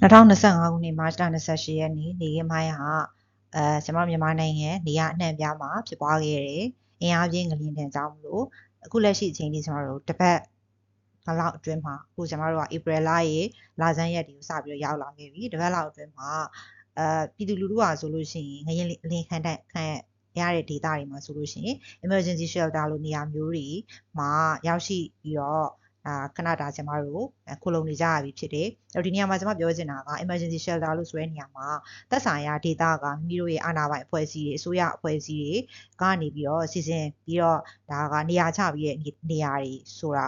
2025ခုနှစ်မတ်လ28ရက်နေ့နေကင်းပိုင်းဟာအဲကျွန်မမြန်မာနိုင်ငံနေရအနှံ့ပြားမှာဖြစ်ပွားခဲ့တဲ့အင်အားပြင်းငလျင်တန်ကြောင့်မလို့အခုလက်ရှိအချိန်ထိကျွန်တော်တို့တစ်ပတ်လောက်အတွင်းမှာအခုကျွန်တော်တို့ကဧပြီလရဲ့လာဇန်ရက်တွေကိုစပြီးတော့ရောက်လာခဲ့ပြီတစ်ပတ်လောက်အတွင်းမှာအဲပြည်သူလူထုဟာဆိုလို့ရှိရင်ငရင်လင်းခံတဲ့ခံရတဲ့ data တွေမှာဆိုလို့ရှိရင် emergency shelter လို့နေရာမျိုးတွေမှာရောက်ရှိပြီးတော့အာခဏတာကျမတို့ခုလုံနေကြရပြီဖြစ်တယ်။အဲ့ တော့ဒီနေရာမှာကျမပြောချင်တာက emergency shelter လို့ဆိုတဲ့နေရာမှာသက်ဆိုင်ရာဒေသကမိမိတို့ရဲ့အာဏာပိုင်အဖွဲ့အစည်းတွေအစိုးရအဖွဲ့အစည်းတွေကနေပြီးတော့စီစဉ်ပြီးတော့ဒါကနေရာချပြီးတဲ့နေရာတွေဆိုတာ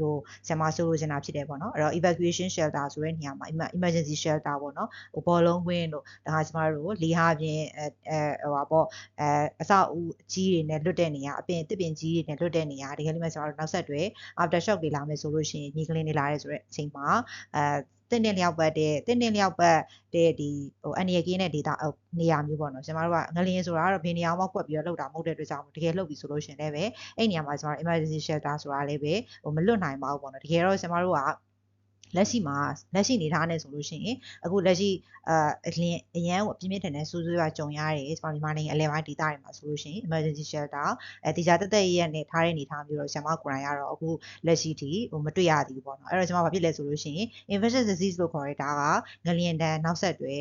လို့ဆရာမဆိုလိုချင်တာဖြစ်တယ်ပေါ့နော်အဲ့တော့ evacuation shelter ဆိုတဲ့နေရာမှာ emergency shelter ပေါ့နော်ဟိုဘောလုံးဝင်းတို့ဒါကကျမတို့လေဟာပြင်အဲအဲဟိုပါပေါ့အဲအဆောက်အဦအကြီးတွေနဲ့လွတ်တဲ့နေရာအပင်တစ်ပင်ကြီးတွေနဲ့လွတ်တဲ့နေရာတကယ်လို့ကျမတို့နောက်ဆက်တွဲ after shock တွေလာမယ်ဆိုလို့ရှိရင်ညီကလေးတွေလာရဲဆိုတဲ့အချိန်မှာအဲ တင်းတင်းလျောက်ပတ်တဲ့တင်းတင်းလျောက်ပတ်တဲ့ဒီဟိုအနေရကင်းတဲ့ဒေတာနေရာမျိုးပေါ့နော်ကျွန်တော်တို့ကငလင်းဆိုတာကတော့ဘယ်နေရာမှကွက်ပြီးတော့လောက်တာမဟုတ်တဲ့အတွက်ကြောင့်တကယ်လောက်ပြီဆိုလို့ရှင်လည်းပဲအဲ့နေရာမှာကျွန်တော် emergency shelter ဆိုတာလည်းပဲဟိုမလွတ်နိုင်ပါဘူးပေါ့နော်တကယ်တော့ကျွန်တော်တို့က လက်ရှိမှာလက်ရှိနေထားနေဆိုလို့ရှိရင်အခုလက်ရှိအာအလင်းအရန်ကိုပြင်းပြင်းထန်ထန်ဆူဆူရွာကြုံရတယ်ကျွန်တော်မြန်မာနိုင်ငံအလဲပိုင်းဒေသတွေမှာဆိုလို့ရှိရင် emergency shelter အဲတေချာတက်တက်ရဲ့နဲ့ထားတဲ့အနေထားမျိုးတော့ဆရာမကိုရိုင်းကတော့အခုလက်ရှိထိဟိုမတွေ့ရသေးဘူးပေါ့နော်အဲ့တော့ကျွန်မဘာဖြစ်လဲဆိုလို့ရှိရင် infectious disease လို့ခေါ်ရတာကငလျင်တန်နောက်ဆက်တွဲ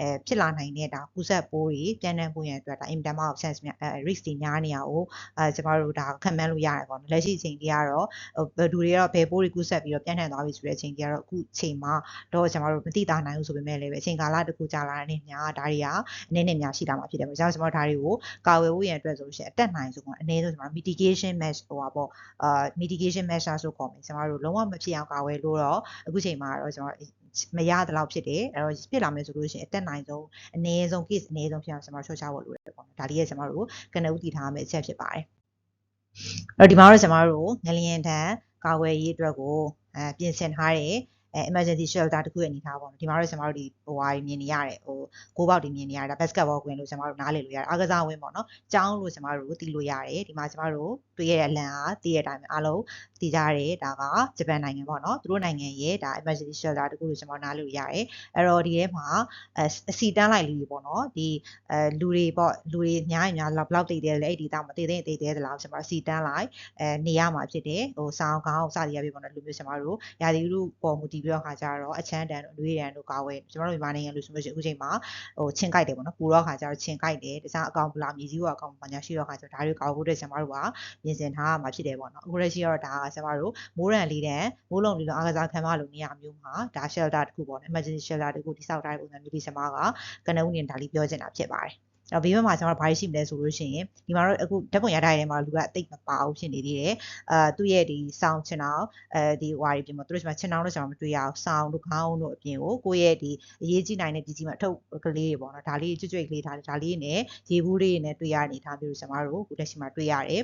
အဲဖြစ်လာနိုင်တဲ့ဒါကူးစက်ပိုးတွေပြန်နှံ့ပိုးရန်အတွက်ဒါ in term of chance များအဲ risk တွေများနေရအောင်အဲကျမတို့ဒါခံမှန်းလို့ရတယ်ပေါ့နော်လက်ရှိအချိန်ကြီးကတော့ဘယ်သူတွေကတော့ဘယ်ပိုးတွေကူးစက်ပြီးတော့ပြန်နှံ့သွားပြီဆိုတဲ့အချိန်ကြီးကတော့အခုချိန်မှာတော့ကျမတို့မသိတာနိုင်ဘူးဆိုပေမဲ့လည်းပဲအချိန်ကာလတစ်ခုကြာလာတဲ့နေ့များဒါတွေကအနေနဲ့များရှိတာမှာဖြစ်တယ်ပေါ့။ဒါကြောင့်ကျမတို့ဒါတွေကိုကာဝယ်ဖို့ရန်အတွက်ဆိုလို့ရှိရင်အတက်နိုင်ဆုံးကအနည်းဆုံးကျမတို့ mitigation measure ဟိုပါပေါ့အာ mitigation measure ဆိုခေါ်မယ်ကျမတို့လုံးဝမဖြစ်အောင်ကာဝယ်လို့တော့အခုချိန်မှာတော့ကျမတို့မရတဲ့လောက်ဖြစ်တယ်အဲ့တော့ပြစ်လာမယ်ဆိုလို့ရှိရင်အတက်နိုင်ဆုံးအနည်းဆုံး case အနည်းဆုံးဖြစ်အောင်ကျွန်တော် short ချဖို့လိုတယ်ပေါ့နော်ဒါလေးကကျွန်တော်တို့ကနဦးတည်ထားမယ့်အချက်ဖြစ်ပါတယ်အဲ့တော့ဒီမှာတော့ကျွန်တော်တို့ငလျင်ထံ ကာဝယ်ရေးအတွက်ကိုအဲပြင်ဆင်ထားတဲ့အဲ emergency shelter တခုရဲ့အနေထားပေါ့နော်ဒီမှာတော့ကျွန်တော်တို့ဒီဟိုဟာမြင်နေရတယ်ဟိုကိုးပေါက်တွေမြင်နေရတယ်ဒါ basketball ကွင်းလို့ကျွန်တော်တို့နားလည်လို့ရတယ်အားကစားဝင်းပေါ့နော်ကျောင်းလို့ကျွန်တော်တို့သိလို့ရတယ်ဒီမှာကျွန်တော်တို့တွေ့ရတဲ့အလံအားသိရတဲ့အတိုင်းအားလုံးသိကြရတယ်ဒါကဂျပန်နိုင်ငံပေါ့နော်သူတို့နိုင်ငံရဲ့ဒါ emergency shelter တခုလို့ကျွန်တော်နားလို့ရတယ်အဲ့တော့ဒီထဲမှာအစီတန်းလိုက်လူတွေပေါ့နော်ဒီအဲလူတွေပေါ့လူတွေအများကြီးများလောက်လောက်တည်တယ်လေအဲ့ဒီတောင်မတည်တဲ့တည်တဲ့လားကျွန်တော်အစီတန်းလိုက်အဲနေရမှာဖြစ်တယ်ဟိုဆောင်းခေါင်းစသည်ရပြီပေါ့နော်လူမျိုးကျွန်တော်တို့ရာသီဥတုပေါ်မူတည်ပြီးတော့ခါကြတော့အချမ်းတန်တို့လူရန်တို့ကာဝယ်ကျွန်တော်တို့မြန်မာနိုင်ငံလူဆိုလို့ရှိရင်အခုချိန်မှာဟိုချင်းကြိုက်တယ်ပေါ့နော်ပူတော့ခါကြတော့ချင်းကြိုက်တယ်တခြားအကောင်ပလာမြေကြီးကအကောင်ပညာရှိတော့ခါကြတော့ဒါတွေကာဝယ်ဖို့တဲ့ကျွန်တော်တို့ကပြင်ဆင်ထားမှာဖြစ်တယ်ပေါ့နော်အခုလက်ရှိတော့ဒါကကျွန်တော်တို့မိုးရန်လေးတန်းမိုးလုံလေးလုံးအားကစားခံမလို့နေရာမျိုးမှာဒါ shelter တခုပေါ့နော် emergency shelter တခုတိစောက်ထားတဲ့ပုံစံမျိုးဒီကျွန်မကကနဦးနေဒါလေးပြောချင်တာဖြစ်ပါတယ်အဲ့ဘေးဘက်မှာကျွန်တော်ဘာရှိမလဲဆိုလို့ရှိရင်ဒီမှာတော့အခုဓာတ်ပုံရထားတဲ့မှာလူကအသိမပါဘူးဖြစ်နေသေးတယ်အာသူ့ရဲ့ဒီ sound ချင်အောင်အဲဒီဟွာတွေပြင်မှာသူတို့ကချင်အောင်လို့ကျွန်တော်မတွေ့ရအောင် sound တို့ခေါင်းတို့အပြင်ကိုကိုယ့်ရဲ့ဒီအရေးကြီးနိုင်တဲ့ပစ္စည်းမှာအထုပ်ကလေးတွေပေါ့နော်ဒါလေးကြွကြွကလေးထားတယ်ဒါလေးနဲ့ရေဘူးလေးနဲ့တွေ့ရအနေထားမျိုးကျွန်တော်တို့အခုလက်ရှိမှာတွေ့ရတယ်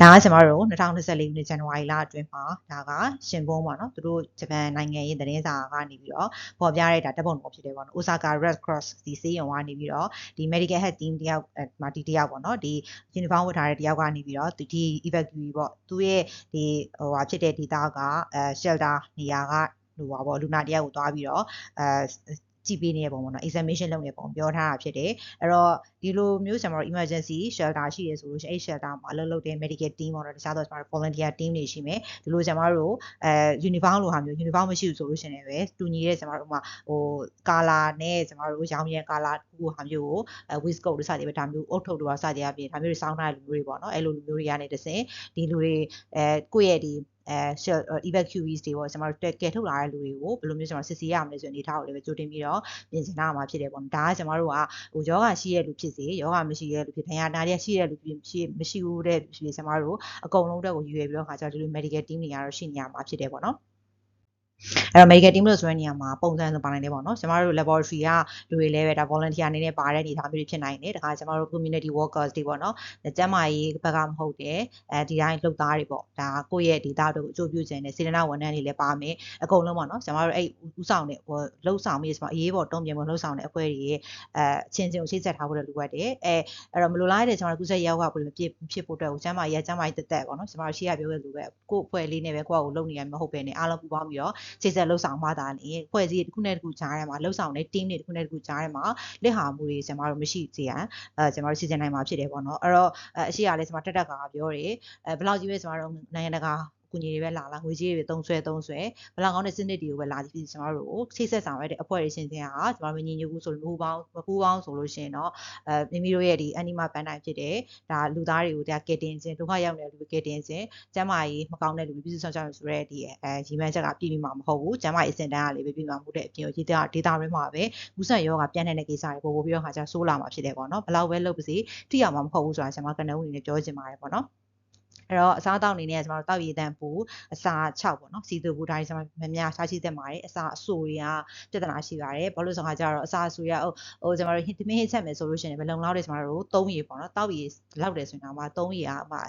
ဒါကကျမတို့2024ခုနှစ်ဇန်နဝါရီလအတွင်းမှာဒါကရှင်ဘုံပေါ့နော်သူတို့ဂျပန်နိုင်ငံရဲ့သတင်းစာကနေပြီးတော့ပေါ်ပြတဲ့ဒါတပ်ပုံတော်ဖြစ်တယ်ပေါ့နော် Osaka Red Cross ဒီစေးရုံကနေပြီးတော့ဒီ medical health team တယောက်မာဒီတယောက်ပေါ့နော်ဒီ uniform ဝတ်ထားတဲ့တယောက်ကနေပြီးတော့ဒီ evacuee ပေါ့သူရဲ့ဒီဟိုဟာဖြစ်တဲ့ဒေသကအဲ shelter နေရာကဟိုပါပေါ့လူနာတယောက်ကိုသွားပြီးတော့အဲ ကြည့်ပေးနေတဲ့ပုံပေါ့နော် examination လုပ်နေတဲ့ပုံပြောထားတာဖြစ်တယ်အဲ့တော့ဒီလိုမျိုးကျွန်တော်တို့ emergency shelter ရှိတယ်ဆိုလို့ရှိရင်အဲ့ shelter မှာအလုပ်လုပ်တဲ့ medical team ပေါ့နော်တခြားတော့ကျွန်တော်တို့ volunteer team တွေရှိမယ်ဒီလိုကျွန်တော်တို့အဲ uniform လိုဟာမျိုး uniform မရှိဘူးဆိုလို့ရှိရင်လည်းတူညီတဲ့ကျွန်တော်တို့မှာဟို color နဲ့ကျွန်တော်တို့ရောင်းရဲ color ခုဟာမျိုးကိုအဲ waistcoat တို့စသည်ပဲဒါမျိုးအုတ်ထုပ်တို့စသည်အပြင်ဒါမျိုးတွေစောင်းထားတဲ့လူမျိုးတွေပေါ့နော်အဲ့လိုလူမျိုးတွေကနေတစင်ဒီလူတွေအဲကိုယ့်ရဲ့ဒီ အဲ evacuees တွေပေါ့ကျွန်တော်တို့ကယ်ထုတ်လာတဲ့လူတွေကိုဘယ်လိုမျိုးကျွန်တော်စစ်ဆေးရမလဲဆိုတဲ့အနေထားကိုလည်းပဲကြိုတင်ပြီးတော့ပြင်ဆင်ထားမှာဖြစ်တယ်ပေါ့နော်ဒါကကျွန်တော်တို့ကဟိုယောဂရှိတဲ့လူဖြစ်စေယောဂမရှိတဲ့လူဖြစ်တရားနာတဲ့ရှိတဲ့လူဖြစ်မရှိမရှိဘူးတဲ့ဖြစ်ကျွန်တော်တို့အကုန်လုံးတက်ကိုရွေပြီးတော့ခါကျတော့ဒီလို medical team တွေကတော့ရှိနေရမှာဖြစ်တယ်ပေါ့နော် အဲ့တော့ medical team လို့ဆိုတဲ့နေရာမှာပုံစံဆိုပါနိုင်တယ်ပေါ့နော်ကျမတို့ laboratory ကလူတွေလည်းပဲဒါ volunteer အနေနဲ့ပါတဲ့အနေအထားမျိုးတွေဖြစ်နိုင်တယ်ဒါကကျမတို့ community workers တွေပေါ့နော်ကျမကြီးဘက်ကမဟုတ်တယ်အဲဒီတိုင်းလုပ်သားတွေပေါ့ဒါကိုယ့်ရဲ့ data တို့ကိုအကျိုးပြုခြင်းနဲ့စေတနာဝန်ထမ်းတွေလည်းပါမယ်အကုန်လုံးပေါ့နော်ကျမတို့အဲ့ဥဆောင်တဲ့ဟိုလှုပ်ဆောင်ပြီးကျမအရေးပေါ်တုံ့ပြန်ဖို့လှုပ်ဆောင်တဲ့အဖွဲ့တွေရဲ့အဲအချင်းချင်းကိုချိတ်ဆက်ထားဖို့လည်းလိုအပ်တယ်အဲအဲ့တော့မလိုလားတဲ့ကျမတို့ကုသရောဂါပုံမဖြစ်ဖြစ်ဖို့အတွက်ကိုကျမကြီးကျမကြီးတက်တက်ပေါ့နော်ကျမတို့ရှိရပြောခဲ့လို့ပဲကိုယ့်အဖွဲ့လေးနဲ့ပဲကိုယ့်ကိုလုံနေရမှာမဟုတ်ပဲねအားလုံးပူပေါင်းပြီးတော့ချိတ်ဆက်လှုပ်ဆောင်မှသာလေဖွဲ့စည်းတစ်ခုနဲ့တစ်ခုကြားထဲမှာလှုပ်ဆောင်တဲ့ team တွေတစ်ခုနဲ့တစ်ခုကြားထဲမှာလက်ဟာမှုတွေကျွန်တော်တို့မရှိစေရန်အဲကျွန်တော်တို့စီစဉ်နိုင်မှာဖြစ်တယ်ပေါ့နော်အဲ့တော့အရှိရလဲကျွန်တော်တက်တက်ကပြောတယ်အဲဘယ်လောက်ကြီးပဲကျွန်တော်တို့နိုင်ငံတကာ ကူညီတွေပဲလာလာငွေကြေးတွေသုံးဆွဲသုံးဆွဲဘလောက်ကောင်းတဲ့စနစ်တွေကိုပဲလာကြည့်ကျွန်တော်တို့ကိုချိတ်ဆက်ဆောင်ရတဲ့အဖွဲ့တွေရှင်ချင်းဟာကျွန်တော်တို့ညီညွတ်မှုဆိုလို့မဟုတ်ပေါင်းမပူးပေါင်းဆိုလို့ရှင်တော့အဲမိမိတို့ရဲ့ဒီ anima band တိုင်းဖြစ်တဲ့ဒါလူသားတွေကိုတရားကယ်တင်ခြင်းဒုက္ခရောက်နေတဲ့လူတွေကယ်တင်ခြင်းကျန်းမာရေးမကောင်းတဲ့လူတွေပြည်သူ့ဆောင်ရှောက်ဆိုရဲဒီအဲရီမန်ချက်ကပြည်ပြီးမှာမဟုတ်ဘူးကျန်းမာရေးအစင်တန်းကလေးပဲပြည်မှာမှုတဲ့အပြင်ကိုဒီဒေတာဒေတာရင်းမှာပဲကူးစက်ရောဂါပြန့်နေတဲ့ကိစ္စတွေပို့ပို့ပြီးတော့ခါကျဆိုးလာမှာဖြစ်တယ်ပေါ့နော်ဘလောက်ပဲလုပ်ပါစေတိရမှာမဟုတ်ဘူးဆိုတာကျွန်မကနေဝင်နေပြောချင်ပါတယ်ပေါ့နော် အဲ့တော့အစားအသောက်အနေနဲ့ကျွန်တော်တို့တောက်ရည်တန်ပူအစာ6ပေါ့နော်စီတူပူဒါတွေကျွန်တော်များများစားရှိသင့်ပါတယ်အစာအဆိုတွေကပြဿနာရှိပါတယ်ဘာလို့ဆိုတော့ကြတော့အစာအဆိုရဟိုဟိုကျွန်တော်တို့ဟင်းသမင်းဟင်းချက်မယ်ဆိုလို့ရှိရင်ဘယ်လုံလောက်လဲကျွန်တော်တို့3ရည်ပေါ့နော်တောက်ရည်လောက်တယ်ဆိုရင်တော့မှ3ရည်ကဟို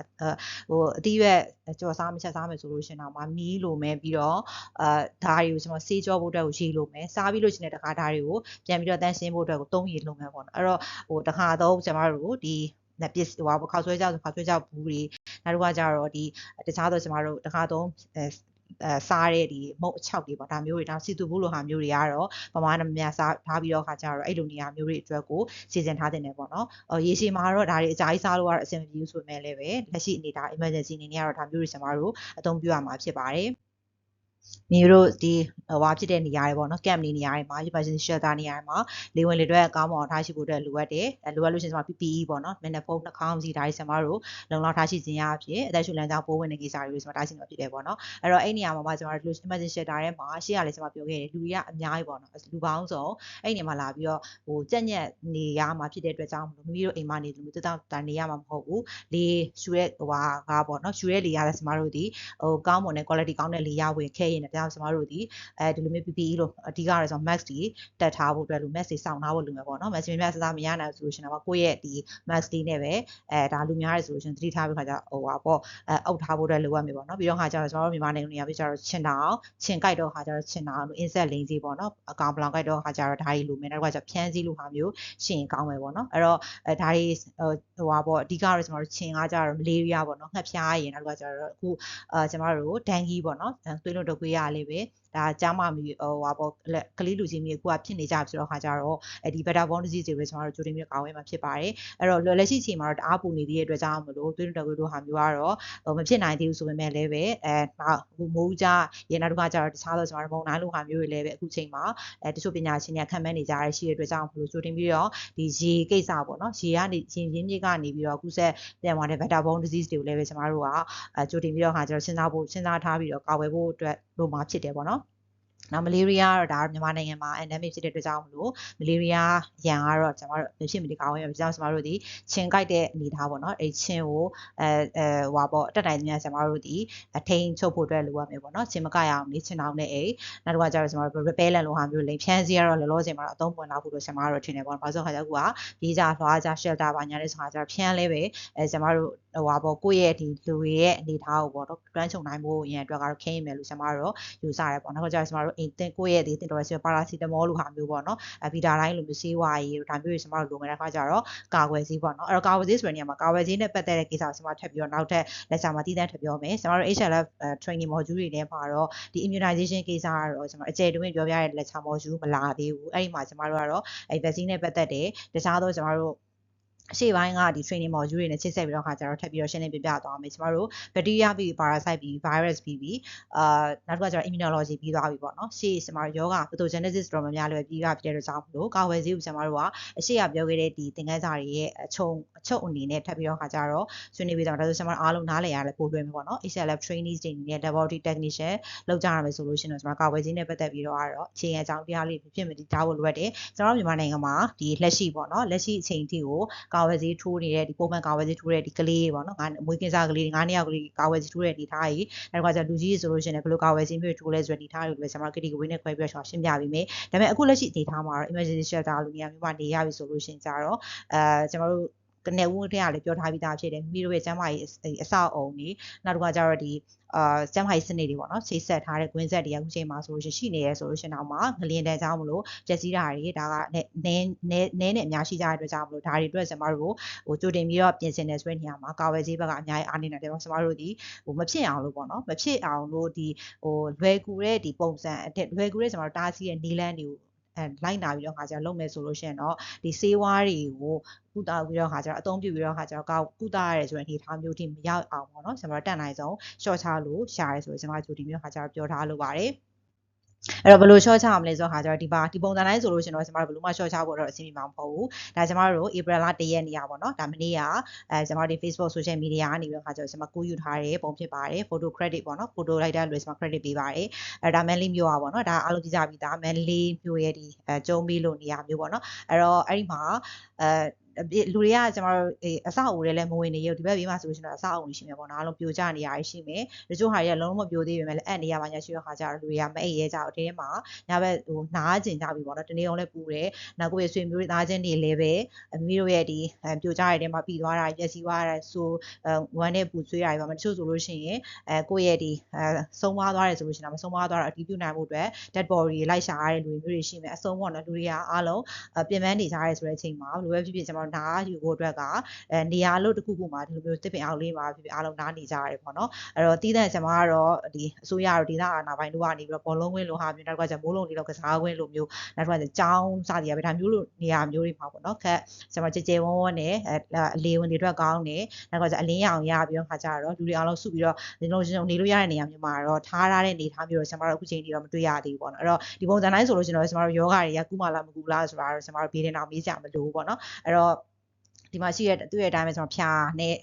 ဟိုအတိရွက်ကြော်စားမချက်စားမယ်ဆိုလို့ရှိရင်တော့မှမီးလိုမယ်ပြီးတော့အာဓာတ်တွေကိုကျွန်တော်စေးကြောဖို့အတွက်ကိုရေလိုမယ်စားပြီးလို့ရှိရင်တခါဓာတ်တွေကိုပြန်ပြီးတော့တန်းရှင်းဖို့အတွက်ကို3ရည်လိုမယ်ပေါ့နော်အဲ့တော့ဟိုတခါတော့ကျွန်တော်တို့ဒီ လက်ပစ္စဟိုဟာခောက်ဆွဲကြောက်ခောက်ဆွဲကြောက်ဘူးတွေနောက်တစ်ခါကျတော့ဒီတခြားသောကျမတို့တခါသုံးအဲစားတဲ့ဒီမုတ်အချောက်တွေပေါ့ဒါမျိုးတွေဒါစီတူဘူးလိုဟာမျိုးတွေကတော့ပမာဏများစားထားပြီးတော့ခါကြတော့အဲ့လိုနေရာမျိုးတွေအတွက်ကိုစီစဉ်ထားတင်တယ်ပေါ့နော်။အော်ရေရှည်မှာတော့ဒါတွေအကြိုက်စားလို့ကတော့အဆင်မပြေဘူးဆိုပေမဲ့လည်းပဲလက်ရှိအနေဒါ emergency အနေနဲ့ကတော့ဒါမျိုးတွေကျမတို့အသုံးပြုရမှာဖြစ်ပါတယ်။ မိတို့ဒီဟိုဟာဖြစ်တဲ့နေရာတွေပေါ့နော် camp နေနေရာတွေမှာ emergency shelter နေရာတွေမှာလေဝင်လေထွက်ကောင်းမွန်အောင်ထားရှိဖို့အတွက်လိုအပ်တယ်အဲလိုအပ်လို့ရှိရင်ကျွန်မ PPE ပေါ့နော် mental phone နှာခေါင်းစီဒါတွေကျွန်မတို့လုံလောက်ထားရှိခြင်းရအဖြစ်အသက်ရှူလမ်းကြောင်းပိုးဝင်တဲ့ကိစ္စတွေကျွန်မထားရှိမှာဖြစ်တယ်ပေါ့နော်အဲ့တော့အဲ့နေရာမှာမှကျွန်တော်တို့ emergency shelter ထဲမှာရှေ့ကလည်းကျွန်မပြောခဲ့တယ်လူတွေကအများကြီးပေါ့နော်လူပေါင်းစုံအဲ့နေရာမှာလာပြီးတော့ဟိုကြက်ညက်နေရမှာဖြစ်တဲ့အတွက်ကြောင့်မိမိတို့အိမ်မှာနေလို့တတောတာနေရမှာမဟုတ်ဘူးလေရှူတဲ့ဟိုဟာကပေါ့နော်ရှူတဲ့လေရလည်းကျွန်မတို့ဒီဟိုကောင်းမွန်တဲ့ quality ကောင်းတဲ့လေရဝင်ခဲ့ရင်လည်းဒါကျွန်မတို့ဒီအဲဒီလိုမျိုး PPE လို့အဓိကရဆို mask တွေတက်ထားဖို့အတွက်လို့ mask တွေစောင့်ထားဖို့လိုမယ်ပေါ့နော် mask တွေများစစားမရနိုင်ဘူးဆိုလို့ရှိရင်တော့ကိုယ့်ရဲ့ဒီ mask တွေနဲ့ပဲအဲဒါလူများရဲဆိုလို့ရှိရင်သတိထားပြီးခါကျဟိုပါပေါ့အဲအုပ်ထားဖို့အတွက်လိုအပ်မယ်ပေါ့နော်ပြီးတော့ခါကျတော့ကျွန်တော်တို့မြန်မာနိုင်ငံနေရာပြီးကျတော့ချင်တောင်ချင်ကြိုက်တော့ခါကျတော့ချင်တောင်လို့ insect လိန်စီပေါ့နော်အကောင်ပလောင်ကြိုက်တော့ခါကျတော့ဒါတွေလိုမယ်နောက်ကကျဖြန်းစည်းလို့ဟာမျိုးရှင်ကောင်းမယ်ပေါ့နော်အဲ့တော့အဲဒါတွေဟိုပါပေါ့အဓိကတော့ကျွန်တော်တို့ချင်ကားကျတော့မလေးရီးယားပေါ့နော်ငှက်ဖျားရင်နောက်ကကျတော့အခုအာကျွန်တော်တို့ဒန်ဂီပေါ့နော်သွေးလွန်တုပ်ကွေးရလေးပဲဒါကြားမမီဟိုဟာပေါ့ကလေးလူကြီးမျိုးကိုကဖြစ်နေကြပြီဆိုတော့ခါကြတော့အဲဒီ better bond disease တွေပဲကျွန်တော်တို့ကြိုတင်ပြီးကောင်းဝဲမှာဖြစ်ပါတယ်အဲ့တော့လက်ရှိချိန်မှာတော့တအားပူနေသေးတဲ့အတွက်ကြောင့်မလို့သွေးတော်တို့ဟာမျိုးကတော့ဟိုမဖြစ်နိုင်သေးဘူးဆိုပေမဲ့လည်းပဲအဲနောက်ဟိုမိုးကြရနောက်တစ်ခါကျတော့တခြားသောကျွန်တော်တို့မုံတိုင်းလိုဟာမျိုးတွေလည်းပဲအခုချိန်မှာအဲတချို့ပညာရှင်တွေကခံမှန်းနေကြရရှိတဲ့အတွက်ကြောင့်မလို့ကြိုတင်ပြီးတော့ဒီရေကိစ္စပေါ့နော်ရေကနေရင်ရင်းမြစ်ကနေပြီးတော့အခုဆက်ပြန်သွားတဲ့ better bond disease တွေကိုလည်းပဲကျွန်တော်တို့ကအဲကြိုတင်ပြီးတော့ခါကျတော့စဉ်းစားဖို့စဉ်းစားထားပြီးတော့ကာဝယ်ဖို့အတွက်လို့မှာဖြစ်တယ်ပေါ့နော် နောက်မလေးရီးယားကတော့ဒါမြန်မာနိုင်ငံမှာ endemic ဖြစ်တဲ့အတွက်ကြောင့်မလို့မလေးရီးယားရန်ကတော့ကျွန်တော်တို့ဖြစ်မဒီကောင်းရအောင်ကျွန်တော်တို့ဒီချင်းကြိုက်တဲ့အနေထားပေါ့နော်အဲချင်းကိုအဲအဲဟွာပေါ့တက်တိုင်များကျွန်တော်တို့ဒီအထိန်ချုပ်ဖို့အတွက်လိုရမယ်ပေါ့နော်ချင်းမကရအောင်နေချင်းအောင်နဲ့အိနောက်တစ်ခါကျတော့ကျွန်တော်တို့ repellent လိုဟာမျိုးလိမ်ဖြန်းစီကတော့လောလောဆယ်မှာတော့အသုံးပွင့်လာဖို့လို့ကျွန်တော်တို့ထင်တယ်ပေါ့နော်ဘာလို့ခါကျတော့ကဒီကြလွှားကြ shelter ပါညာတဲ့ဆိုခါကျတော့ဖြန်းလဲပဲအဲကျွန်တော်တို့ဟိုဟာပေါ့ကိုယ့်ရဲ့ဒီလူတွေရဲ့အနေထားကိုပေါ့နော်တွန်းချုံနိုင်ဖို့ရန်အတွက်ကတော့ခင်းရမယ်လို့ကျွန်တော်တို့ယူဆရဲပေါ့နော်ခါကျတော့ကျွန်တော်တို့အိမ်တင်ကိုယ့်ရဲ့ဒီတင်တော်ရစီပါရာစီတမောလိုဟာမျိုးပေါ့နော်အဗီတာတိုင်းလိုမျိုးဆေးဝါးကြီးဒါမျိုးတွေကျွန်တော်တို့လိုငယ်တဲ့ခါကျတော့ကာကွယ်ဆေးပေါ့နော်အဲ့တော့ကာကွယ်ဆေးဆိုတဲ့နေရာမှာကာကွယ်ဆေးနဲ့ပတ်သက်တဲ့ကိစ္စကိုကျွန်တော်ထပ်ပြီးတော့နောက်ထပ်လက်စာမှာတည်တံ့ထပ်ပြောမယ်ကျွန်တော်တို့ HLF training module တွေထဲမှာတော့ဒီ immunization ကိစ္စကတော့ကျွန်တော်အကျယ်တွင်ပြောပြရတဲ့လက်စာ module မလာသေးဘူးအဲ့ဒီမှာကျွန်တော်တို့ကတော့အဲ vaccine နဲ့ပတ်သက်တဲ့တခြားသောကျွန်တော်တို့အ ရှိပိုင်းကဒီ training module တွေနဲ့ချိတ်ဆက်ပြီးတော့ခါကျတော့ထပ်ပြီးတော့ရှင်းလင်းပြပြသွားမယ်ကျမတို့ bacteria ပြီး parasite ပြီး virus ပြီးပြီးအာနောက်တစ်ခါကျတော့ immunology ပြီးသွားပြီပေါ့နော်ရှေ့ကျမတို့ယောဂ pathogenesis တော်များများလွယ်ပြီးကဖြစ်တဲ့ကြောင့်မလို့ကာဝယ်ဆေးကိုကျမတို့ကအရှိရပြောခဲ့တဲ့ဒီသင်ခန်းစာတွေရဲ့အချုံအချုပ်အနေနဲ့ထပ်ပြီးတော့ခါကျတော့ဆွေးနွေးပြီးတော့ဒါဆိုကျမတို့အားလုံးနားလည်ရတယ်ပို့လွယ်မယ်ပေါ့နော် HLF trainees တွေအနေနဲ့ laboratory technician လောက်ကြရမယ်ဆိုလို့ရှိရင်တော့ကျမကာဝယ်ဆေးနဲ့ပတ်သက်ပြီးတော့ကတော့အခြေခံအကြောင်းတရားလေးဖြစ်မတည်ထားဖို့လိုအပ်တယ်ကျွန်တော်မြန်မာနိုင်ငံမှာဒီလက်ရှိပေါ့နော်လက်ရှိအချိန်အထိကိုကာဝယ်ဆေးထိုးနေတဲ့ဒီပုံမှန်ကာဝယ်ဆေးထိုးတဲ့ဒီကလေးတွေပေါ့နော်ငါမွေးကင်းစားကလေးတွေငါးနှစ်ယောက်ကလေးကာဝယ်ဆေးထိုးတဲ့ဒီထားကြီးနောက်ကကျလူကြီးဆိုလို့ရှိရင်ဘယ်လိုကာဝယ်ဆေးမျိုးထိုးလဲဆိုတဲ့ဒီထားတွေကိုလည်းကျွန်တော်ကတိကဝေးနဲ့ခွဲပြီးတော့ရှင်းပြပေးမယ်ဒါပေမဲ့အခုလက်ရှိအနေထားမှာတော့ emergency shelter လိုနေရာမျိုးမှာနေရပြီဆိုလို့ရှိရင်ကြတော့အဲကျွန်တော်တို့ ကကနေဦးထဲကလည်းပြောထားပြီးသားဖြစ်တယ်မိမိတို့ရဲ့ကျမ်းမာရေးအဆောက်အုံတွေနောက်တစ်ခါကျတော့ဒီအာကျမ်းမာရေးစနစ်တွေပေါ့နော်ချိတ်ဆက်ထားတဲ့ကွင်းဆက်တွေကအခုချိန်မှာဆိုလို့ရှိရင်ရှိနေရဲဆိုလို့ရှိရင်တော့မှငလျင်တန်းကြောင်းမလို့ပျက်စီးတာတွေဒါကနဲနဲနဲနဲ့အများရှိကြတဲ့အတွက်ကြောင့်မလို့ဒါတွေအတွက်ကျွန်တော်တို့ဟိုကြိုတင်ပြီးတော့ပြင်ဆင်နေဆိုတဲ့နေရာမှာကာဝယ်ဆေးဘက်ကအများကြီးအားနေတယ်ကျွန်တော်တို့ဒီဟိုမဖြစ်အောင်လို့ပေါ့နော်မဖြစ်အောင်လို့ဒီဟိုလွယ်ကူတဲ့ဒီပုံစံလွယ်ကူတဲ့ကျွန်တော်တို့တားဆီးတဲ့နီလန်းတွေကိုအဲ လိုက်နာပြီးတော့ခါကျလုပ်မယ်ဆိုလို့ရှိရင်တော့ဒီဆေးဝါးတွေကိုကုသပြီးတော့ခါကျတော့အသုံးပြုပြီးတော့ခါကျတော့ကောက်ကုသရတဲ့ဆိုတဲ့အနေအထားမျိုးထိမရောက်အောင်ပေါ့နော်ကျွန်တော်တက်နိုင်ဆုံး short ချလို့ရှာရဲဆိုတော့ကျွန်တော်ကြိုတင်ပြီးတော့ခါကျတော့ပြောထားလို့ပါတယ် အဲ့တော့ဘယ်လို short ချအောင်လဲဆိုတော့ခါကျတော့ဒီပါဒီပုံစံတိုင်းဆိုလို့ရှင်တော့ကျွန်တော်တို့ဘယ်လိုမှ short ချဖို့တော့အဆင်ပြေမှာမဟုတ်ဘူးဒါကျွန်တော်တို့ April လ1ရက်နေ့ရပါတော့ဒါမနေ့ကအဲကျွန်တော်တို့ Facebook social media ကနေပြီးတော့ခါကျတော့ကျွန်တော်ကူးယူထားတဲ့ပုံဖြစ်ပါတယ် photo credit ပေါ့နော် photo လိုက်တဲ့လူတွေကျွန်တော် credit ပေးပါတယ်အဲဒါ Manly မျိုးอ่ะပေါ့နော်ဒါအားလုံးကြည့်ကြပြီးသား Manly မျိုးရဲ့ဒီအဲကျုံးပြီးလို့နေရာမျိုးပေါ့နော်အဲ့တော့အဲ့ဒီမှာအဲ လူတွေကကျမတို့အဆောက်အဦတွေလည်းမဝင်နေရဒီဘက်ဘေးမှာဆိုလို့ရှိရင်အဆောက်အဦရှိမယ်ပေါ့နော်အားလုံးပြိုကျနေရရှိမယ်တချို့ဟာတွေကလုံးဝမပြိုသေးပေမဲ့လည်းအဲ့နေရာမှာညာရှိရခါကြတော့လူတွေကမအိပ်ရဲကြဘူးဒီထဲမှာညဘက်ဟိုနားကျင်ကြပြီပေါ့နော်တနေ့အောင်လည်းပူတယ်နောက်ကိုယ့်ရဲ့ဆွေမျိုးသားချင်းတွေလည်းပဲမိတို့ရဲ့ဒီပြိုကျတဲ့ထဲမှာပြီးသွားတာပျက်စီးသွားတာဆိုဝမ်းနဲ့ပူဆွေးတာတွေပါမတချို့ဆိုလို့ရှိရင်အဲကိုယ့်ရဲ့ဒီဆုံးမသွားတယ်ဆိုလို့ရှိရင်မဆုံးမသွားတော့အတီးပြုနိုင်မှုအတွက် dead body လိုက်ရှာရတဲ့လူတွေမျိုးတွေရှိမယ်အဆုံးပေါ့နော်လူတွေကအားလုံးပြင်ပန်းနေကြရဲဆိုတဲ့အချိန်မှာဘယ်လိုပဲဖြစ်ဖြစ်ကျွန်တော်နားယူဖို့အတွက်ကအဲနေရာလို့တခုခုမှာဒီလိုမျိုးတစ်ပင်အောင်လေးမှာဖြစ်ဖြစ်အားလုံးနားနေကြရတယ်ပေါ့နော်အဲ့တော့တီးတဲ့ကျွန်မကတော့ဒီအစိုးရတို့ဒေသအာဏာပိုင်တို့ကနေပြီးတော့ဘောလုံးကွင်းလိုဟာမျိုးနောက်ကကျမိုးလုံးလေးလောက်ကစားကွင်းလိုမျိုးနောက်ကကျကျောင်းစသည်ရပဲဒါမျိုးလိုနေရာမျိုးတွေမှာပေါ့နော်ခက်ကျွန်မကြဲကြဲဝန်းဝန်းနဲ့အလေဝင်တွေအတွက်ကောင်းတယ်နောက်ကကျအလင်းရောင်ရပြီးတော့ခါကြတော့လူတွေအားလုံးစုပြီးတော့ဒီလိုနေလို့ရတဲ့နေရာမျိုးမှာတော့ထားထားတဲ့နေထားမျိုးတော့ကျွန်မတို့အခုချိန်ထိတော့မတွေ့ရသေးဘူးပေါ့နော်အဲ့တော့ဒီပုံစံတိုင်းဆိုလို့ကျွန်တော်ကျွန်တော်တို့ယောဂတွေကကူးမလားမကူလားဆိုတာတော့ကျွန်တော်တို့ဘေးတင်အောင်မေးကြမလို့ပေါ့နော်အဲ့တော့ ဒီမှာရှိတဲ့သူ့ရဲ့အတိုင်းပဲကျွန်တော်ဖြာနဲ့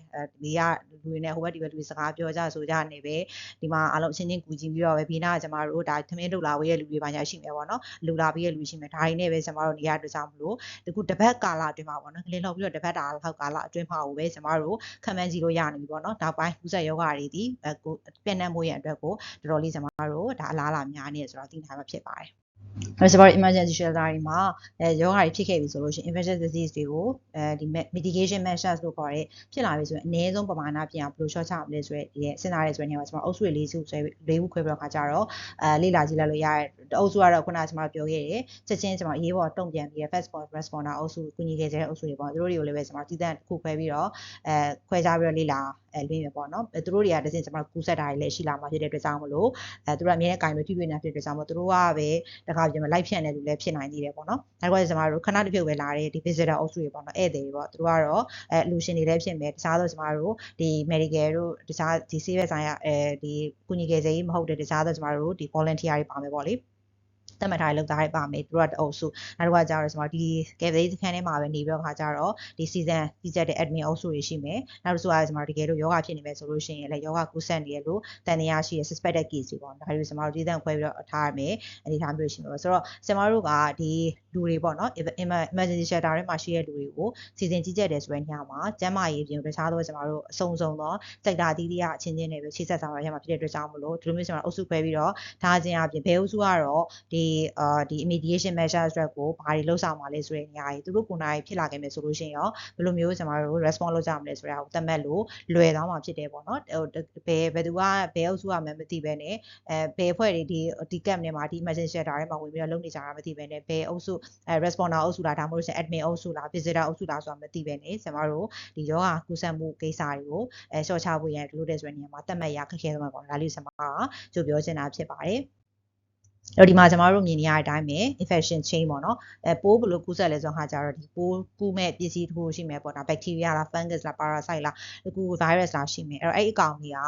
ဒီကလူတွေနဲ့ဟိုဘက်ဒီဘက်လူတွေစကားပြောကြဆိုကြနေပဲဒီမှာအားလုံးအချင်းချင်းကူကြည့်ပြီးတော့ပဲဘေးနားကကျွန်တော်တို့ဒါသမင်းလုလာဝေးရဲ့လူတွေပါညာရှိမယ်ပေါ့နော်လူလာပြီးရဲ့လူရှိမယ်ဒါတွေနဲ့ပဲကျွန်တော်တို့နေရာတွေ့ကြမလို့ဒီခုတစ်ပတ်ကာလအတွင်းမှာပေါ့နော်ကလင်းလောက်ပြီးတော့တစ်ပတ်တာလောက်ကာလအတွင်းမှာကိုပဲကျွန်တော်တို့ခံမှန်းကြည့်လို့ရနေပြီပေါ့နော်နောက်ပိုင်းကူးစက်ယောဂတွေဒီကိုပြန့်နှံ့မှုရဲ့အတွက်ကိုတော်တော်လေးကျွန်တော်တို့ဒါအလားအလာများနေဆိုတော့သိထားမှဖြစ်ပါတယ် အဲဆိုတော့ emergency shelter တွေမှာအဲယောဂါတွေဖြစ်ခဲ့ပြီဆိုလို့ရှိရင် infectious disease တွေကိုအဲဒီ mitigation measures လို့ခေါ်တဲ့ဖြစ်လာပြီဆိုရင်အနည်းဆုံးပမာဏဖြစ်အောင်ဘယ်လို short ချမလဲဆိုရဲဒီစဉ်းစားရဲဆိုတဲ့နေရာမှာကျွန်တော်အုပ်စုလေးစုဆွဲလေးခုခွဲပြီးတော့ခါကြတော့အဲလေ့လာကြည့်လိုက်လို့ရတဲ့တအုပ်စုကတော့ခုနကကျွန်တော်ပြောခဲ့တယ်ချက်ချင်းကျွန်တော်အရေးပေါ်တုံ့ပြန်ပြီး fast responder အုပ်စုကူညီခဲ့တဲ့အုပ်စုတွေပေါ့သူတို့တွေကိုလည်းပဲကျွန်တော်တည်တံ့တစ်ခုခွဲပြီးတော့အဲခွဲခြားပြီးတော့လေ့လာ အဲလွှင့်ရပေါ့နော်သူတို့တွေကတစ်စင်ကျွန်တော်ကူးဆက်တာတွေလည်းရှိလာမှာဖြစ်တဲ့အတွက်ကြောင့်မလို့အဲသူတို့ကအမြဲတမ်းကင်ပြီးထိတွေ့နေဖြစ်တဲ့အတွက်ကြောင့်မလို့သူတို့ကပဲတခါပြင်မလိုက်ဖြန့်တဲ့လူလည်းဖြစ်နိုင်သေးတယ်ပေါ့နော်နောက်ကကျွန်တော်တို့ခဏတစ်ဖြုတ်ပဲလာတဲ့ဒီ visitor အုပ်စုတွေပေါ့နော်ဧည့်သည်တွေပေါ့သူတို့ကတော့အဲလူရှင်တွေလည်းဖြစ်မယ်တခြားသောကျွန်တော်တို့ဒီ medical တို့တခြားဒီဆေးဘက်ဆိုင်ရာအဲဒီကုညီကယ်ဆယ်ရေးမဟုတ်တဲ့တခြားသောကျွန်တော်တို့ဒီ volunteer တွေပါမယ်ပေါ့လေ သတ်မှတ်ထားတဲ့လုပ်သားတွေပါမယ်သူတို့ကအုပ်စုနောက်တစ်ခါကျတော့ကျွန်တော်ဒီ cafe စခန်းထဲမှာပဲနေပြီးတော့ခါကျတော့ဒီ season ကြီးကြတဲ့ admin အုပ်စုတွေရှိမယ်နောက်တစ်ခုကကျွန်တော်တကယ်လို့ယောဂဖြစ်နေမယ်ဆိုလို့ရှိရင်လည်းယောဂကူးစက်နေရလို့တန်တရားရှိရ suspected case တွေပေါ့ဒါတွေကျွန်တော်တို့ဒီတန်ခွဲပြီးတော့ထားရမယ်အနေထားမျိုးရှိမှာဆိုတော့ကျွန်တော်တို့ကဒီလူတွေပေါ့နော် emergency shelter ထဲမှာရှိတဲ့လူတွေကိုစီစဉ်ကြီးကြပ်တယ်ဆိုတဲ့ညမှာကျန်းမာရေးပြင်တခြားသောကျွန်တော်တို့အစုံစုံသောစိတ်ဓာတ်အသီးသီးအချင်းချင်းတွေပဲချိဆက်ဆောင်ရရမှာဖြစ်တဲ့အတွက်ကြောင့်မလို့ဒီလိုမျိုးကျွန်တော်အုပ်စုခွဲပြီးတော့ထားခြင်းအပြင်ဘယ်အုပ်စုကတော့ဒီအာဒီ immediation measures တွေကိုဘာတွေလှုပ်ဆောင်မှာလဲဆိုတဲ့နေရာကြီးသူတို့ကိုယ်နိုင်ဖြစ်လာခဲ့မယ်ဆိုလို့ရှိရင်ရောဘယ်လိုမျိုးကျွန်တော်တို့ response လုပ်ကြမလဲဆိုတာကိုသတ်မှတ်လို့လွယ်သွားမှာဖြစ်တယ်ပေါ့နော်ဘယ်ဘယ်သူကဘယ်အုပ်စုကမှမသိဘဲနဲ့အဲဘယ်အဖွဲ့တွေဒီဒီ camp ထဲမှာဒီ emergency shelter ထဲမှာဝင်ပြီးတော့လုပ်နေကြတာမသိဘဲနဲ့ဘယ်အုပ်စုအဲ responder အုပ်စုလားဒါမှမဟုတ်ရှင် admin အုပ်စုလား visitor အုပ်စုလားဆိုတာမသိဘဲနဲ့ကျွန်တော်တို့ဒီယောဂကူးစက်မှုကိစ္စတွေကိုအဲရှော့ချဖို့ရန်လို့တဲ့ဆိုတဲ့နေရာမှာသတ်မှတ်ရခက်ခဲသွားမှာပေါ့ဒါလေးကျွန်မကကြိုပြောချင်တာဖြစ်ပါတယ် အဲ့တော့ဒီမှာကျမတို့မြင်နေရတဲ့အတိုင်းပဲ infection chain ပေါ့နော်အဲပိုးဘယ်လိုကူးစက်လဲဆိုတော့ဟာကြတော့ဒီပိုးကူးမဲ့ပစ္စည်းတစ်ခုရှိမယ်ပေါ့နော် bacteria လား fungus လား parasite လားဒီကူ virus လားရှိမယ်အဲ့တော့အဲ့အကောင်ကြီးက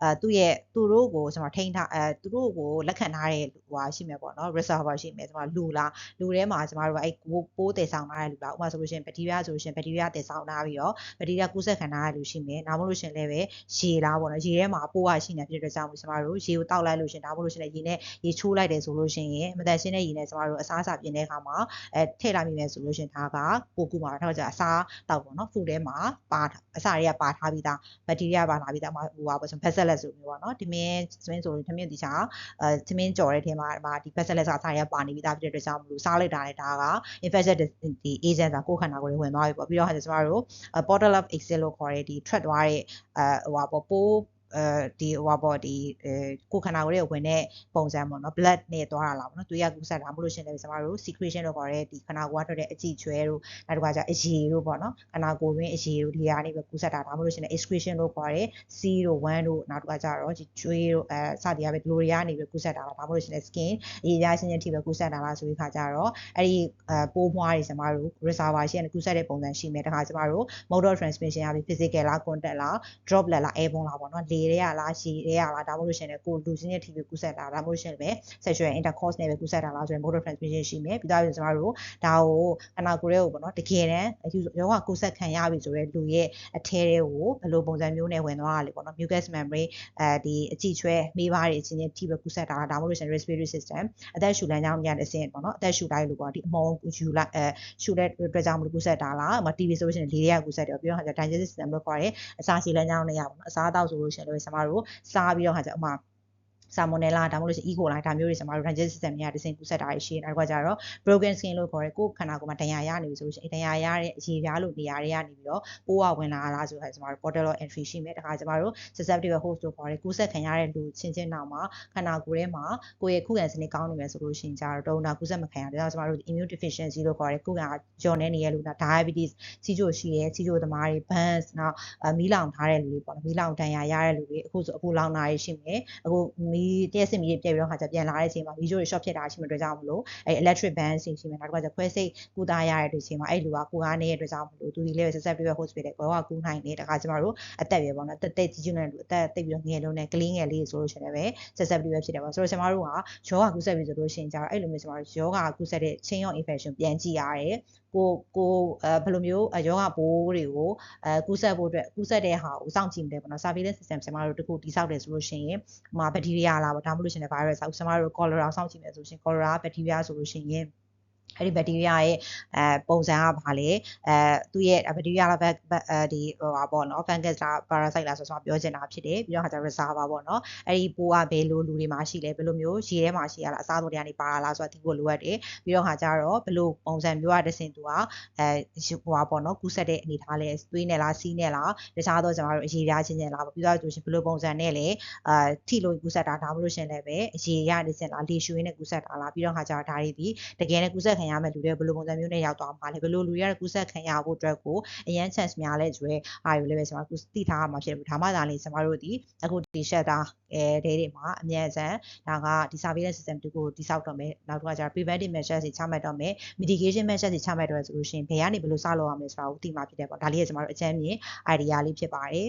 အဲသူ့ရဲ့သူတို့ကိုကျွန်တော်ထိန်းထားအဲသူတို့ကိုလက်ခံထားတဲ့ဟိုဟာရှိမယ်ပေါ့နော် reservoir ရှိမယ်ကျွန်တော်လူလားလူထဲမှာကျွန်တော်တို့အဲ့ပိုးတည်ဆောင်ထားတဲ့လူလားဥပမာဆိုလို့ရှိရင် bacteria ဆိုလို့ရှိရင် bacteria တည်ဆောင်ထားပြီးတော့ bacteria ကူးစက်ခံထားတဲ့လူရှိမယ်နောက်မလို့ရှိရင်လည်းပဲရေလားပေါ့နော်ရေထဲမှာပိုးကရှိနေဖြစ်တဲ့အတွက်ကြောင့်ကျွန်တော်တို့ရေကိုတောက်လိုက်လို့ရှိရင်ဒါမှမဟုတ်လို့ရှိရင်ရေနဲ့ရေချိုးလိုက်တယ်ဆိုလို့ရှိရင်မတန်ရှင်းတဲ့ရေနဲ့ကျမတို့အစားအစာပြင်တဲ့အခါမှာအဲထည့်လိုက်မိမယ်ဆိုလို့ရှိရင်ဒါကပိုကူမှာတော့ကြာအစားတောက်ပေါ့နော်ဖူထဲမှာပါအစာတွေကပါထားပြီးသားဘက်တီးရီးယားပါလာပြီးသားမှာဟိုပါပေါ့ဆိုဘက်ဆက်လက်ဆိုမျိုးပေါ့နော်ဒီမင်းစမင်းဆိုရင်သမင်းဒီချာအဲသမင်းကြော်တဲ့ထဲမှာဒီဘက်ဆက်လက်စာစားတွေကပါနေပြီးသားဖြစ်တဲ့အတွက်ကြောင့်မလို့စားလိုက်တာလည်းဒါက infected ဒီ agent ကကိုယ်ခန္ဓာကိုယ်တွေဝင်သွားပြီပေါ့ပြီးတော့ဟာကျမတို့ bottle of exit လို့ခေါ်တဲ့ဒီ thread သွားတဲ့အဲဟိုပါပေါ့ပိုး အဲဒီဟိုပါပေါ့ဒီအဲကိုခန္ဓာကိုယ်ရဲ့ဝင်တဲ့ပုံစံပေါ့နော် blood နဲ့သွားတာလားပေါ့နော်သွေးရကူးဆက်တာမလို့ရှင်လည်းကျမတို့ secretion လို့ခေါ်တဲ့ဒီခန္ဓာကိုယ်ကထွက်တဲ့အကြည့်ကျွဲတို့နောက်တစ်ခါကျအရေတို့ပေါ့နော်ခန္ဓာကိုယ်ရင်းအရေတို့ဒီဟာနေပဲကူးဆက်တာဒါမလို့ရှင်လည်း excretion လို့ခေါ်တဲ့ C တို့1တို့နောက်တစ်ခါကျတော့ဒီကျွေးတို့အဲစသည်အပဲဒီလိုတွေကနေပဲကူးဆက်တာလားဒါမလို့ရှင်လည်း skin အရေပြားချင်းချင်းထိပဲကူးဆက်တာလားဆိုပြီးခါကျတော့အဲ့ဒီအဲပိုးမွှားတွေကျမတို့ reservoir ရှိတဲ့ကူးဆက်တဲ့ပုံစံရှိမယ်တခါကျမတို့ mode of transmission ရပြီ physical လား contact လား droplet လား airborne လားပေါ့နော်လေတွေကလားရှည်တွေကလားဒါမှမဟုတ်ရှင်လည်းကိုလူချင်းရဲ့ TV ကူးဆက်တာဒါမှမဟုတ်ရှင်လည်း sexual intercourse နဲ့ပဲကူးဆက်တာလားဆိုရင် mode of transmission ရှိမယ်ပြီးတော့ကျမတို့ဒါကိုခန္ဓာကိုယ်ရဲ့ကိုပေါ့နော်တကယ်တမ်းယောဂကူးဆက်ခံရပြီဆိုတော့လူရဲ့အထဲတွေကိုဘယ်လိုပုံစံမျိုးနဲ့ဝင်သွားတာလဲပေါ့နော် mucous membrane အဲဒီအကြည့်ချွဲမေးပါးတွေအချင်းချင်း TV ကူးဆက်တာဒါမှမဟုတ်ရှင် respiratory system အသက်ရှူလမ်းကြောင်းညတဲ့အဆင့်ပေါ့နော်အသက်ရှူလိုက်လို့ပေါ့ဒီအမောယူလိုက်အဲရှူတဲ့အတွက်ကြောင့်မလို့ကူးဆက်တာလားမ TV ဆိုလို့ရှင်လေတွေကကူးဆက်တယ်ပြီးတော့ဟာ digestive system လို့ခေါ်တဲ့အစာရှည်လမ်းကြောင်းတွေရပေါ့နော်အစားအသောက်ဆိုလို့ရှင်လည်းကျမတို့စားပြီးတော့ဟာကျအမှ ဆာမွန်နယ်လာဒါမှမဟုတ်လို့ရှိရင် E. coli ဒါမျိုးတွေကျွန်တော်တို့ digestive system တွေကတစင်ကူးဆက်တာရှိတယ်နောက်တစ်ခါကျတော့ broken skin လို့ခေါ်တဲ့ကိုယ်ခန္ဓာကိုယ်မှာဒဏ်ရာရနေပြီဆိုလို့ရှိရင်ဒဏ်ရာရတဲ့အရေပြားလို့နေရာတွေကနေပြီးတော့ပိုးဝဝင်လာတာဆိုတော့ကျွန်တော်တို့ portal of entry ရှိမယ်တခါကျွန်တော်တို့ susceptible host လို့ခေါ်တဲ့ကူးဆက်ခံရတဲ့လူချင်းချင်းနောက်မှာခန္ဓာကိုယ်ထဲမှာကိုယ့်ရဲ့ခုခံစနစ်ကောင်းနေမယ်ဆိုလို့ရှိရင်ကျတော့တုံနာကူးဆက်မခံရတဲ့ကျွန်တော်တို့ immune deficiency လို့ခေါ်တဲ့ခုခံကြော်နေနေရလူနာ diabetes စီးချိုရှိရဲစီးချိုသမားတွေ burns နောက်မီးလောင်ထားတဲ့လူတွေပေါ့နော်မီးလောင်ဒဏ်ရာရတဲ့လူတွေအခုဆိုအခုလောင်တာတွေရှိမယ်အခုမီးတရက်စစ်မီးပြည့်ပြီးတော့ခါကျပြန်လာတဲ့အချိန်မှာဗီဒီယိုတွေ short ဖြစ်တာရှိမှအတွက်ကြောင့်မလို့အဲ electric band စီရှိမှနောက်တစ်ခါကျခွဲစိတ်ကူတာရတဲ့အတွက်ချိန်မှာအဲ့လူကကိုကားနေတဲ့အတွက်ကြောင့်မလို့သူဒီလေးပဲဆက်ဆက်ပြီးတော့ hospital ကိုကကူနိုင်တယ်တခါကျမတို့အသက်ပဲပေါ့နော်တက်တက်ကြီးကြီးနဲ့လူအသက်တိတ်ပြီးတော့ငယ်လုံးနဲ့ကလေးငယ်လေးဆိုလို့ရှိရင်လည်းဆက်ဆက်ပြီးပဲဖြစ်တယ်ပေါ့ဆိုတော့ကျမတို့ကယောဂကူးဆက်ပြီးဆိုလို့ရှိရင်ကျတော့အဲ့လိုမျိုးကျမတို့ယောဂကူးဆက်တဲ့ chain of infection ပြန်ကြည့်ရတယ်ကိုကိုအဲဘယ်လိုမျိုးယောဂပိုးတွေကိုအဲကူးဆက်ဖို့အတွက်ကူးဆက်တဲ့ဟာကိုစောင့်ကြည့်နေတယ်ပေါ့နော် surveillance system ကျွန်တော်တို့တခုတိစောက်တယ်ဆိုလို့ရှိရင်ဟိုမှာဘက်တီးရီးယားလားပေါ့ဒါမှမဟုတ်လို့ရှိရင် virus ဆောက်ကျွန်တော်တို့ cholera စောင့်ကြည့်မယ်ဆိုရှင် cholera ဘက်တီးရီးယားဆိုလို့ရှိရင် အဲ့ဒီဘက်တီးရီးယားရဲ့အဲပုံစံကဘာလဲအဲသူ့ရဲ့ဘက်တီးရီးယားလားဘက်အဲဒီဟိုပါပေါ့နော် fungus လား parasite လားဆိုတော့ပြောချင်တာဖြစ်တယ်ပြီးတော့ဟာကျ reservoir ပေါ့နော်အဲ့ဒီပိုးကဘယ်လိုလူတွေမှာရှိလဲဘယ်လိုမျိုးရေထဲမှာရှိရလားအစားအသောက်တွေကနေပါလာလားဆိုတာသိဖို့လိုအပ်တယ်ပြီးတော့ဟာကျတော့ဘယ်လိုပုံစံမျိုးရတဲ့စင်သူကအဲဟိုပါပေါ့နော်ကူးဆက်တဲ့အနေထားလဲသွေးနဲ့လားစီးနဲ့လားတခြားသောကျွန်တော်တို့အရေပြားချင်းချင်းလားပြီးတော့ဆိုရှင်ဘယ်လိုပုံစံနဲ့လဲအာထိလို့ကူးဆက်တာဒါမှမဟုတ်ရှင်လည်းပဲအရေရတဲ့စင်လားလေရှူရင်းနဲ့ကူးဆက်တာလားပြီးတော့ဟာကျတော့ဒါတွေဒီတကယ်နဲ့ကူးဆက်ခံရမယ့်လူတွေဘယ်လိုပုံစံမျိုးနဲ့ရောက်သွားမှာလဲဘယ်လိုလူရတဲ့ကူးဆက်ခံရဖို့အတွက်ကိုအရန် chance များလဲဆိုရဲအားယူလဲပဲကျွန်တော်သိထားရမှာဖြစ်တယ်ဒါမှသာလေကျွန်တော်တို့ဒီအခုဒီ shelter အဲတွေတွေမှာအမြဲတမ်းဒါကဒီ surveillance system တူကိုတိစောက်တော့မယ်နောက်တစ်ခါကျတော့ preventive measures တွေချမှတ်တော့မယ် mitigation measures တွေချမှတ်တော့ဆိုလို့ရှိရင်ဘယ်ကနေဘယ်လိုစလုပ်ရမလဲဆိုတာကိုသိမှာဖြစ်တယ်ပေါ့ဒါလေးကကျွန်တော်တို့အချမ်းမြင် idea လေးဖြစ်ပါတယ်